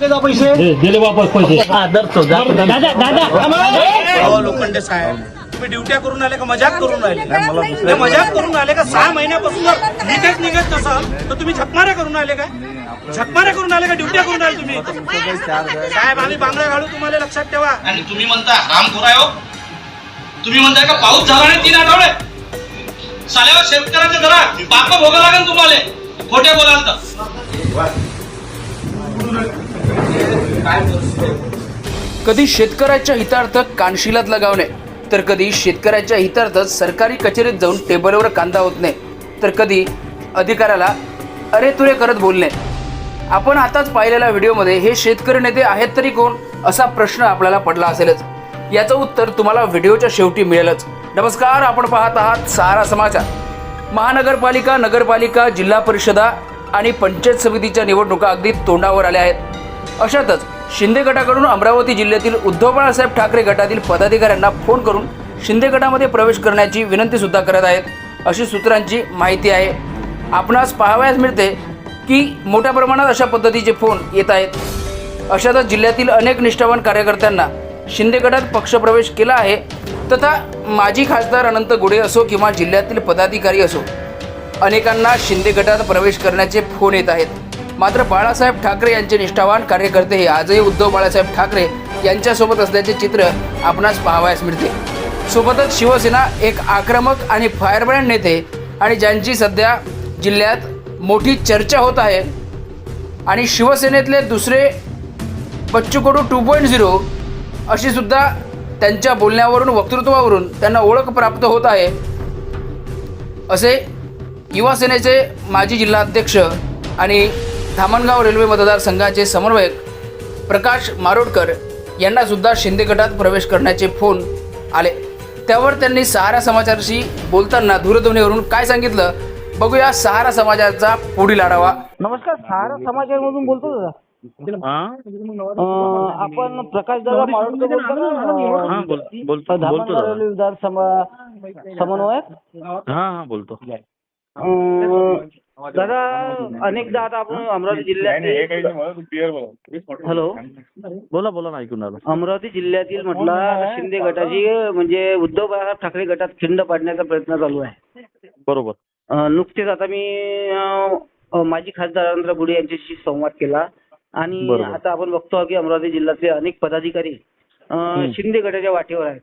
जा पैसे? दिले वापस पैसे. हा धरतो. दादा दादा लोखंडे साहेब तुम्ही ड्युट्या करून आले का? मजाक करून राहिले? नाही, मजाक करून आले का? सहा महिन्यापासून जर निघत निघत नसाल तर तुम्ही झकमाऱ्या करून आले काय झकमाऱ्या करून आले का? ड्युट्या करून आले तुम्ही? साहेब आम्ही बांगड्या घालू तुम्हाला लक्षात ठेवा. आणि तुम्ही म्हणता राम खोराय हो. तुम्ही म्हणताय का पाऊस झाला नाही तीन आठवडे? साल्यावर शेतकऱ्याच्या घरात पाप भोगा लागेल तुम्हाला. खोटे बोलाल तर. कधी शेतकऱ्याच्या हितार्थ कानशिलात लगावणे तर कधी शेतकऱ्याच्या हितार्थ सरकारी कचेरीत जाऊन टेबलवर कांदा होत नाही तर कधी अधिकाऱ्याला अरे तुरे करत बोलणे. आपण आताच पाहिलेल्या व्हिडिओमध्ये हे शेतकरी नेते आहेत तरी कोण असा प्रश्न आपल्याला पडला असेलच. याचं उत्तर तुम्हाला व्हिडिओच्या शेवटी मिळेलच. नमस्कार आपण पाहत आहात सहारा समाचार. महानगरपालिका नगरपालिका जिल्हा परिषदा आणि पंचायत समितीच्या निवडणुका अगदी तोंडावर आल्या आहेत. अशातच शिंदे गटाकडून अमरावती जिल्ह्यातील उद्धव बाळासाहेब ठाकरे गटातील पदाधिकाऱ्यांना फोन करून शिंदे गटामध्ये प्रवेश करण्याची विनंती सुद्धा करत आहेत. अशी सूत्रांची माहिती आहे. आपणास पाहावयास मिळते की मोठ्या प्रमाणात अशा पद्धतीचे फोन येत आहेत. अशातच जिल्ह्यातील अनेक निष्ठावान कार्यकर्त्यांना शिंदे गटात पक्षप्रवेश केला आहे. तथा माजी खासदार अनंत गुडे असो किंवा जिल्ह्यातील पदाधिकारी असो अनेकांना शिंदे गटात प्रवेश करण्याचे फोन येत आहेत. मात्र बाळासाहेब ठाकरे यांचे निष्ठावान कार्यकर्ते हे आजही उद्धव बाळासाहेब ठाकरे यांच्यासोबत असल्याचे चित्र आपणास पाहावयास मिळते. सोबतच शिवसेना एक आक्रमक आणि फायरब्रँड नेते आणि ज्यांची सध्या जिल्ह्यात मोठी चर्चा होत आहे आणि शिवसेनेतले दुसरे Bachchu Kadu two point zero अशी सुद्धा त्यांच्या बोलण्यावरून वक्तृत्वावरून त्यांना ओळख प्राप्त होत आहे. असे युवा सेनेचे माजी जिल्हाध्यक्ष आणि धामणगाव रेल्वे मतदारसंघाचे समन्वयक प्रकाश मारोडकर यांना सुद्धा शिंदे गटात प्रवेश करण्याचे फोन आले. त्यावर त्यांनी सहारा समाचारशी बोलताना दूरध्वनीवरून काय सांगितलं? बघूया सहारा समाजाचा पुढील आढावा. नमस्कार सहारा समाचार मधून बोलतो दादा अं, आपण प्रकाश दादा मारोडकर बोलतो हा बोल बोलतो दादा विधान समन्वयक? हा हा बोलतो. अं, दादा अनेकदा आता आपण अमरावती जिल्ह्यात हॅलो? बोला बोला ना ऐकून आलो. अमरावती जिल्ह्यातील म्हटलं शिंदे गटाची म्हणजे उद्धव बाळासाहेब ठाकरे गटात खिंड पाडण्याचा प्रयत्न चालू आहे. बरोबर. नुकतेच आता मी माजी खासदार अनंत गुढे यांच्याशी संवाद केला. आणि. आता आपण बघतो की अमरावती जिल्ह्यातले अनेक पदाधिकारी. शिंदे गटाच्या वाटेवर आहेत.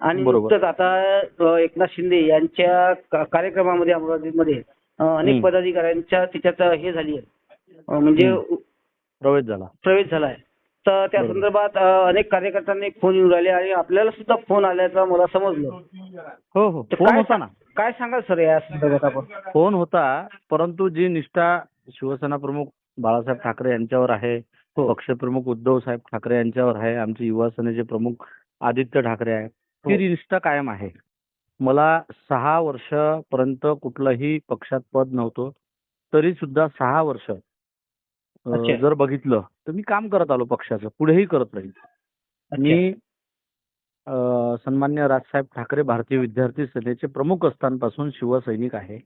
आणि. नुकतंच आता एकनाथ शिंदे यांच्या कार्यक्रमामध्ये अमरावतीमध्ये अनेक. पदाधिकाऱ्यांच्या त्याच्यात हे झाली आहे म्हणजे. प्रवेश झाला प्रवेश झालाय तर त्या. संदर्भात अनेक कार्यकर्त्यांनी फोन येऊन राहिले आणि आपल्याला सुद्धा फोन आल्याचं मला समजलं हो हो फोन होता ना काय सांगाल सर या संदर्भात आपण फोन होता परंतु जी निष्ठा शिवसेना प्रमुख बाळासाहेब ठाकरे यांच्यावर आहे हो. पक्षप्रमुख उद्धव साहेब ठाकरे यांच्यावर आहे आमचे युवा सेनेचे प्रमुख आदित्य ठाकरे आहे हो. ती निष्ठा कायम आहे मला सहा वर्षापर्यंत कुठलंही पक्षात पद नव्हतं. तरी सुद्धा सहा वर्ष अच्छा. जर बघितलं तर मी काम करत आलो पक्षाचं पुढेही करत राहील. मी अं, सन्मान्य राजसाहेब ठाकरे भारतीय विद्यार्थी सेनेचे प्रमुख असतानापासून शिवसैनिक आहे.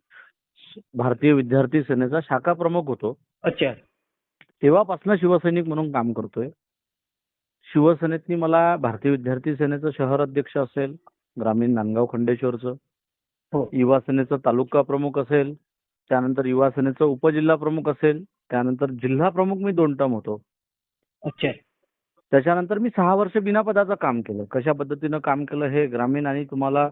भारतीय विद्यार्थी सेनेचा शाखा प्रमुख होतो. अच्छा. तेव्हापासून शिवसैनिक म्हणून काम करतोय. शिवसेनेतनी मला भारतीय विद्यार्थी सेनेचं शहर अध्यक्ष असेल ग्रामीण नांदगाव खंडेश्वरचं हो. युवा सेनेचं तालुका प्रमुख असेल त्यानंतर युवा सेनेचं उपजिल्हा प्रमुख असेल त्यानंतर जिल्हा प्रमुख मी दोन टर्म होतो अच्छा त्याच्यानंतर मी सहा वर्ष बिना पदाचं काम केलं कशा पद्धतीनं काम केलं हे ग्रामीण आणि तुम्हाला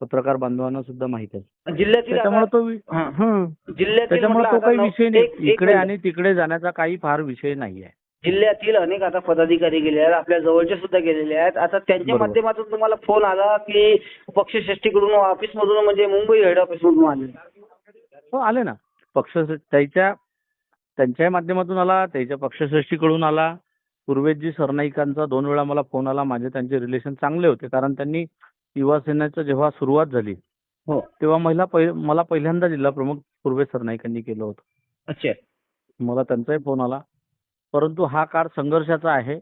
पत्रकार बांधवांना सुद्धा माहीत आहे जिल्ह्यातील त्याच्यामुळे आता- तो वि- हा. हं. जिल्ह्यातील त्याच्यामुळे म्हटलं तो आता काही नऊ- विषय नाही एक इकडे मिनिट. आणि तिकडे जाण्याचा काही फार विषय नाही आहे जिल्ह्यातील अनेक आता पदाधिकारी गेले आहेत आपल्या जवळचे सुद्धा गेलेले आहेत. आता त्यांच्या बरोबर. माध्यमातून तुम्हाला फोन आला की पक्षश्रेष्ठीकडून ऑफिस मधून म्हणजे मुंबई हेड ऑफिस मधून आले. हो आले ना. पक्ष त्याच्या त्यांच्याही माध्यमातून आला त्याच्या पक्षश्रेष्ठीकडून आला. पूर्वेशजी सरनाईकांचा दोन वेळा मला फोन आला माझे त्यांचे रिलेशन चांगले होते कारण त्यांनी युवा सेनेचं जेव्हा सुरुवात झाली हो. तेव्हा महिला पहि- मला पहिल्यांदा जिल्हा प्रमुख पूर्वेश सरनाईकांनी केलं होतं. अच्छा. मला त्यांचाही फोन आला. परंतु हा काळ संघर्षाचा आहे.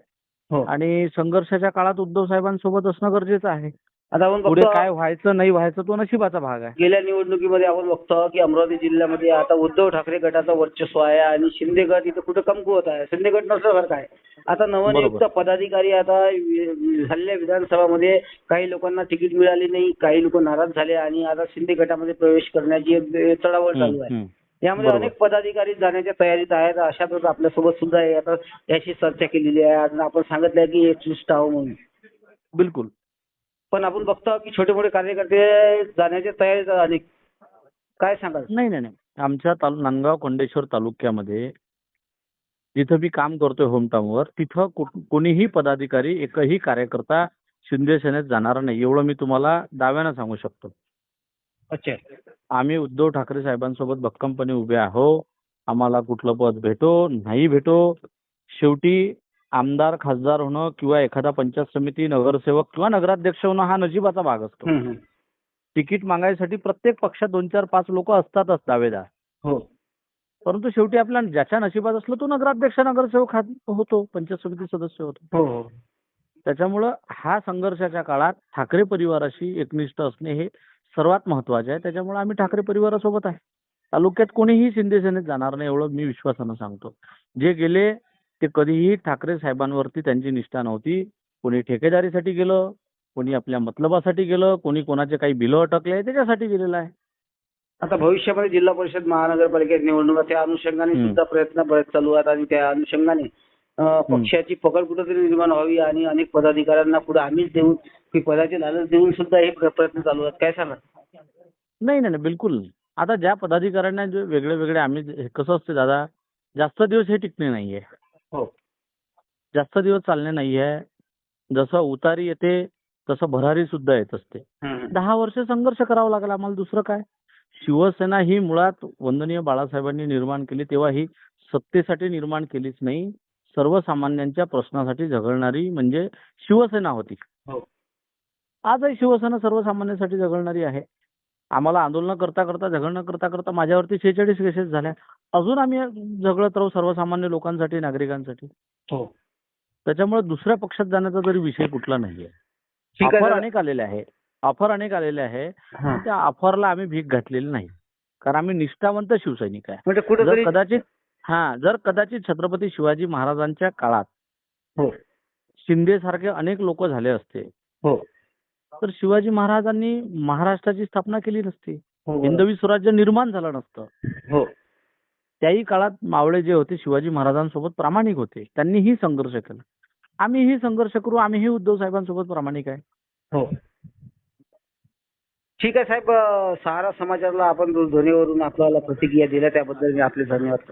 हो. आणि संघर्षाच्या काळात उद्धव साहेबांसोबत असणं गरजेचं आहे. आता आपण पुढे काय व्हायचं नाही व्हायचं तो नशिबाचा भाग आहे. गेल्या निवडणुकीमध्ये आपण बघतो की अमरावती जिल्ह्यामध्ये आता उद्धव ठाकरे गटाचं वर्चस्व आहे आणि शिंदे गट इथं कुठं कमकुवत आहे? शिंदे गट नसल्यासारखं आहे आता नवनियुक्त. पदाधिकारी आता झालेल्या विधानसभामध्ये काही लोकांना तिकीट मिळाली नाही काही लोक नाराज झाले आणि आता शिंदे गटामध्ये प्रवेश करण्याची एक चढावळ चालू आहे. यामध्ये. अनेक पदाधिकारी जाण्याच्या तयारीत आहेत. अशातच आपल्यासोबत सुद्धा. आता याची चर्चा केलेली आहे. आणि आपण सांगितलंय की एकनिष्ठ आहो म्हणून. बिलकुल. पण आपण बघतो की छोटे मोठे कार्यकर्ते जाण्याच्या तयारीत आहेत अनेक. काय सांगाल? नाही नाही नाही. आमच्या तालु नांदगाव कोंडेश्वर तालुक्यामध्ये जिथं मी काम करतोय होमटाऊनवर तिथं को- कोणीही पदाधिकारी एकही कार्यकर्ता शिंदे सेनेत जाणार नाही. एवढं मी तुम्हाला दाव्यानं सांगू शकतो. अच्छा आम्ही उद्धव ठाकरे साहेबांसोबत भक्कमपणे उभे आहो. आम्हाला कुठलं पद भेटो नाही भेटो. शेवटी आमदार खासदार होणं किंवा एखादा पंचायत समिती नगरसेवक किंवा नगराध्यक्ष होणं हा नशिबाचा भाग असतो. तिकीट मागायसाठी प्रत्येक पक्षात दोन चार पाच लोक असतातच दावेदार. हो. परंतु शेवटी आपल्या ज्याच्या नशिबात असलं तो नगराध्यक्ष नगरसेवक हा- होतो पंचायत समिती सदस्य होतो. हो हो. त्याच्यामुळं हा संघर्षाच्या काळात ठाकरे परिवाराशी एकनिष्ठ असणे हे सर्वात महत्त्वाचे आहे. त्याच्यामुळे आम्ही ठाकरे परिवारासोबत आहे. तालुक्यात कोणीही शिंदे सेनेत जाणार नाही एवढं मी विश्वासानं सांगतो. जे गेले ते कधीही ठाकरे साहेबांवरती त्यांची निष्ठा नव्हती. कोणी ठेकेदारीसाठी गेलं कोणी आपल्या मतलबासाठी गेलं कोणी कोणाचे काही बिलं अटकले त्याच्यासाठी गेलेलं आहे. आता भविष्यामध्ये जिल्हा परिषद महानगरपालिकेत निवडणुका त्या अनुषंगाने. सुद्धा प्रयत्न बरेच चालू आहेत आणि त्या अनुषंगाने पक्षाची पकड कुठेतरी निर्माण व्हावी आणि अनेक पदाधिकाऱ्यांना पुढे आम्हीच देऊन की पदाचे लालच देऊन सुद्धा हे प्र- प्रयत्न चालू आहेत. काय सांगा नाही नाही नाही, बिलकुल. आता ज्या पदाधिकाऱ्यांना जे वेगळे वेगळे आम्ही जे- कसं असते दादा जास्त दिवस हे टिकणे नाहीये. हो. जास्त दिवस चालणे नाहीये. जसं उतारी येते तसं भरारी सुद्धा येत असते. हम्म. दहा वर्ष संघर्ष करावा लागला आम्हाला दुसरं काय? शिवसेना ही मुळात वंदनीय बाळासाहेबांनी निर्माण केली तेव्हा ही सत्तेसाठी निर्माण केलीच नाही. सर्वसामान्यांच्या प्रश्नासाठी झगडणारी म्हणजे शिवसेना होती. हो. आजही शिवसेना सर्वसामान्यांसाठी झगडणारी आहे. आम्हाला आंदोलन करता करता झगडणं करता करता माझ्यावरती शेहेचाळीस केसेस झाल्या अजून आम्ही झगडत राहू सर्वसामान्य लोकांसाठी नागरिकांसाठी. हो. त्याच्यामुळे दुसऱ्या पक्षात जाण्याचा तरी विषय कुठला नाहीये. ऑफर. अनेक आलेले आहे. ऑफर अनेक आलेले आहे. त्या ऑफरला आम्ही भीक घातलेली नाही. कारण आम्ही निष्ठावंत शिवसैनिक आहे. म्हणजे जर कदाचित हा जर कदाचित छत्रपती शिवाजी महाराजांच्या काळात हो. शिंदे सारखे अनेक लोक झाले असते. हो. तर शिवाजी महाराजांनी महाराष्ट्राची स्थापना केली नसती. हो हिंदवी स्वराज्य निर्माण झालं नसतं. हो. त्याही काळात मावळे जे होते शिवाजी महाराजांसोबत प्रामाणिक होते. त्यांनीही संघर्ष केला. आम्हीही संघर्ष करू आम्हीही उद्धव साहेबांसोबत प्रामाणिक आहे. हो. ठीक आहे साहेब सहारा समाचारला आपण ध्वनीवरून आपल्याला प्रतिक्रिया दिल्या त्याबद्दल मी आपले धन्यवाद